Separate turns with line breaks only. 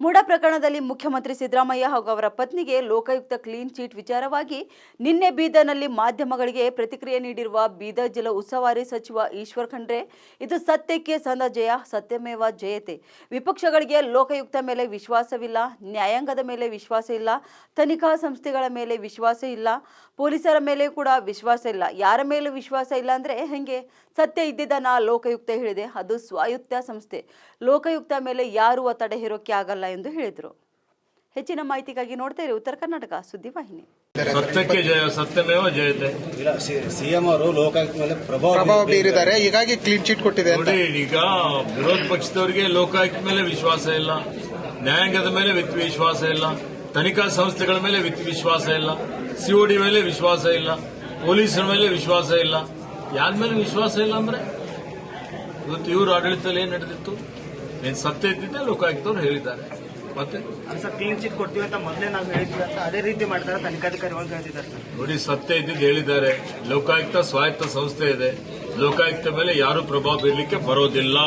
ಮೂಡ ಪ್ರಕರಣದಲ್ಲಿ ಮುಖ್ಯಮಂತ್ರಿ ಸಿದ್ದರಾಮಯ್ಯ ಹಾಗೂ ಅವರ ಪತ್ನಿಗೆ ಲೋಕಾಯುಕ್ತ ಕ್ಲೀನ್ ಚೀಟ್ ವಿಚಾರವಾಗಿ ನಿನ್ನೆ ಬೀದರ್ನಲ್ಲಿ ಮಾಧ್ಯಮಗಳಿಗೆ ಪ್ರತಿಕ್ರಿಯೆ ನೀಡಿರುವ ಬೀದರ್ ಜಿಲ್ಲಾ ಉಸ್ತುವಾರಿ ಸಚಿವ ಈಶ್ವರ್ ಖಂಡ್ರೆ, ಇದು ಸತ್ಯಕ್ಕೆ ಸಂದ ಜಯ, ಸತ್ಯಮೇವ ಜಯತೆ. ವಿಪಕ್ಷಗಳಿಗೆ ಲೋಕಾಯುಕ್ತ ಮೇಲೆ ವಿಶ್ವಾಸವಿಲ್ಲ, ನ್ಯಾಯಾಂಗದ ಮೇಲೆ ವಿಶ್ವಾಸ ಇಲ್ಲ, ತನಿಖಾ ಸಂಸ್ಥೆಗಳ ಮೇಲೆ ವಿಶ್ವಾಸ ಇಲ್ಲ, ಪೊಲೀಸರ ಮೇಲೆ ಕೂಡ ವಿಶ್ವಾಸ ಇಲ್ಲ. ಯಾರ ಮೇಲೂ ವಿಶ್ವಾಸ ಇಲ್ಲ ಅಂದರೆ ಹೆಂಗೆ? ಸತ್ಯ ಇದ್ದಿದ್ದನ್ನ ಲೋಕಾಯುಕ್ತ ಹೇಳಿದೆ, ಅದು ಸ್ವಾಯುಕ್ತ ಸಂಸ್ಥೆ. ಲೋಕಾಯುಕ್ತ ಮೇಲೆ ಯಾರೂ ಒತ್ತಡ ಹೇರೋಕೆ ಆಗಲ್ಲ ಎಂದು ಹೇಳಿದರು. ಹೆಚ್ಚಿನ ಮಾಹಿತಿಗಾಗಿ ನೋಡ್ತಾ ಇರಿ ಉತ್ತರ ಕರ್ನಾಟಕ ಸುದ್ದಿವಾಹಿನಿ
ಸತ್ಯಕ್ಕೆ ಜಯ ಸತ್ಯಮೇವ ಜಯತೆ.
ಇಲ್ಲ ಸಿಎಂ ಅವರು ಲೋಕಾಯುಕ್ತ ಮೇಲೆ ಪ್ರಭಾವ
ಬೀರಿದ್ದಾರೆ. ಹೀಗಾಗಿ ಕ್ಲೀನ್ ಚೀಟ್ ಕೊಟ್ಟಿದೆ ಅಂತ.
ನೋಡಿ ಈಗ ವಿರೋಧ ಪಕ್ಷದವರಿಗೆ ಲೋಕಾಯುಕ್ತ ಮೇಲೆ ವಿಶ್ವಾಸ ಇಲ್ಲ. ನ್ಯಾಯಾಂಗದ ಮೇಲೆ ವಿತ್ ವಿಶ್ವಾಸ ಇಲ್ಲ. ತನಿಖಾ ಸಂಸ್ಥೆಗಳ ಮೇಲೆ ವಿತ್ ವಿಶ್ವಾಸ ಇಲ್ಲ. ಸಿಒಡಿ ಮೇಲೆ ವಿಶ್ವಾಸ ಇಲ್ಲ. ಪೊಲೀಸರ ಮೇಲೆ ವಿಶ್ವಾಸ ಇಲ್ಲ. ಯಾರ ಮೇಲೆ ವಿಶ್ವಾಸ ಇಲ್ಲ ಅಂದ್ರೆ? ಇವತ್ತು ಇವರು ಆಡಳಿತದಲ್ಲಿ ಏನ್ ನಡೆದಿತ್ತು? ಏನ್ ಸತ್ಯ ಇದ್ದಿದ್ದೆ ಲೋಕಾಯುಕ್ತವ್ರು ಹೇಳಿದ್ದಾರೆ. ಮತ್ತೆ?
ಸರ್ ಕ್ಲೀನ್ ಚಿಟ್ ಕೊಡ್ತೀವಿ ಅಂತ ಮೊದಲೇ ನಾವು ಹೇಳಿದ್ವಿ ಅಂತ ಅದೇ ರೀತಿ ಮಾಡ್ತಾರೆ ತನಿಖಾಧಿಕಾರಿಗಳು ಹೇಳ್ತಿದ್ದಾರೆ ಸರ್.
ನೋಡಿ ಸತ್ಯ ಇದ್ದಿದ್ದು ಹೇಳಿದ್ದಾರೆ. ಲೋಕಾಯುಕ್ತ ಸ್ವಾಯತ್ತ ಸಂಸ್ಥೆ ಇದೆ. ಲೋಕಾಯುಕ್ತ ಮೇಲೆ ಯಾರು ಪ್ರಭಾವ ಬೀರಲಿಕ್ಕೆ ಬರೋದಿಲ್ಲ.